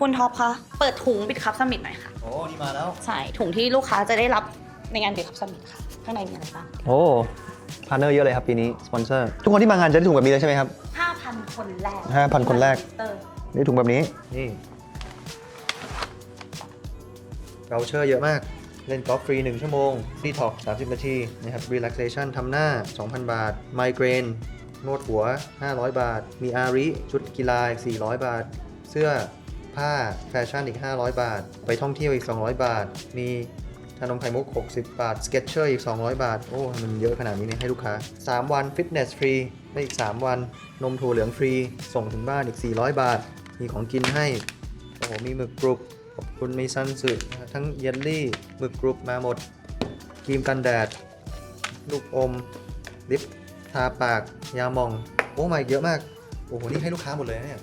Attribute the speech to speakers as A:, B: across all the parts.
A: คุณท็อปคะ เปิดถุงบิดคัพสมิธหน่อยค่ะ
B: โอ้นี่มาแล้ว
A: ใช่ ถุงที่ลูกค้าจะได้รับในงานบิดคัพสมิธค่ะ ข้างในมีอะไรบ้าง
B: โอ้พาร์เนอร์เยอะเลยครับปีนี้ สปอนเซอร์ ทุกคนที่มางานจะได้ถุงแบบนี้เลยใช่ไหมครับ
A: 5,000 คนแรก
B: 5,000คนแรก
A: เตอร์
B: ได้ถุงแบบนี้ นี่เราเชอร์เยอะมาก เล่นกอล์ฟฟรี 1 ชั่วโมงดีท็อก30 นาทีนะครับ relaxation ทำหน้า 2,000 บาท ไมเกรนนวดหัว 500 บาท มีอาริ ชุดกีฬาอีก400 บาท เสื้อ ผ้าแฟชั่นอีก 500 บาท ไปท่องเที่ยวอีก 200 บาท มีชานมไข่มุก 60 บาท สเก็ตเชอร์อีก 200 บาท โอ้ มันเยอะขนาดนี้เนี่ยให้ลูกค้า 3 วันฟิตเนสฟรีได้อีก 3 วัน นมถั่วเหลืองฟรี ส่งถึงบ้านอีก 400 บาท มีของกินให้ โอ้โห มีหมึกกรุบ ขอบคุณมีซันสึทั้งเยลลี่ หมึกกรุบมาหมดครีมกันแดด ลูกอม ลิป ทาปาก ยาหมอง โอ้มาเยอะมาก โอ้โห นี่ให้ลูกค้าหมดเลยเนี่ย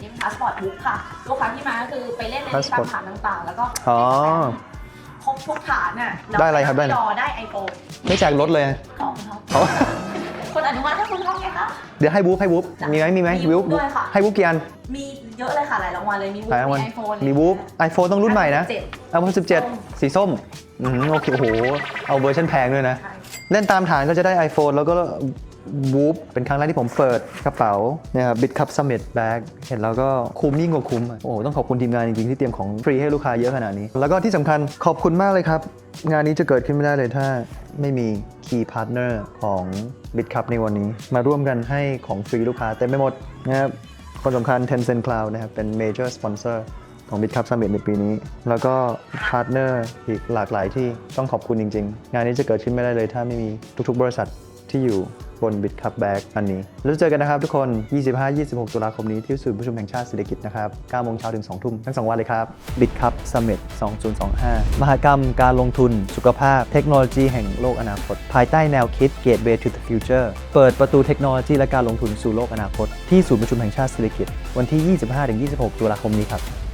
A: อันนี้พาสปอร์ตบุ๊กค่ะ ลูกค้าที่มาก็คือไปเล่นในที่ตาม
B: Passport
A: ฐานต่างๆ แล้วก็
B: อ๋อ
A: ครบทุกฐานน่ะ
B: ได้อะไรครับได้อะไร
A: จอได้ไอโฟน
B: ไม่แจกรถเลย
A: ของคุณท็อป
B: เอา
A: คนอนุมัติให้คุณท็อปไงคะ
B: เดี๋ยวให้วูฟให้วูฟมีไหมมีไหม
A: มี
B: วูฟ
A: ด้วยค่ะ
B: ให้วูฟกี่อัน
A: มีเยอะเลยค่ะหลายรางวัลเลยมี
B: หลายรางวัล
A: ไอโฟน
B: มีวูฟไอโฟนต้องรุ่นใหม่นะ
A: เจ็ด
B: ไอโฟน17 สีส้มอืมโอเคโอ้โห เอาเวอร์ชันแพงด้วยนะ
A: ใช่
B: เล่นตามฐานก็จะได้ iPhone แล้วก็ วูฟเป็นครั้งแรกที่ผมเปิดกระเป๋านี่ยครับบิดคัพซัมมิตแบ็กเห็นแล้วก็คุ้มยิ่งกว่าคุ้ม โอ้โห ต้องขอบคุณทีมงานจริงๆ ที่เตรียมของฟรีให้ลูกค้าเยอะขนาดนี้ แล้วก็ที่สำคัญขอบคุณมากเลยครับ งานนี้จะเกิดขึ้นไม่ได้เลยถ้าไม่มี Key Partner ของ b i t c u p ในวันนี้ มาร่วมกันให้ของฟรีลูกค้าเต็มไปหมดนะครับคนสำคัญ Tencent Cloud นะครับเป็น Major Sponsor ของ b i t c u p Summit ในปีนี้ แล้วก็พาร์ทเนอร์อีกหลากหลายที่ต้องขอบคุณจริง ๆ งานนี้จะเกิดขึ้นไม่ได้เลยถ้าไม่มีทุก ๆ บริษัท ที่อยู่บน b i t c u p Bag อันนี้ แล้วเจอกันนะครับทุกคน 25-26 ตุลาคมนี้ที่ศูนย์ประชุมแห่งชาติเศรษฐกิจนะครับ9โมงเช้าถึง 2 ทุ่มทั้ง 2 วันเลยครับ b i t c u p Summit 2025 มหกรรมการลงทุน สุขภาพ เทคโนโลยีแห่งโลกอนาคต ภายใต้แนวคิด Gateway to the Future เปิดประตูเทคโนโลยีและการลงทุนสู่โลกอนาคต ที่ศูนย์ประชุมแห่งชาติเศรษฐกิจวันที่ 25-26 ตุลาคมนี้ครับ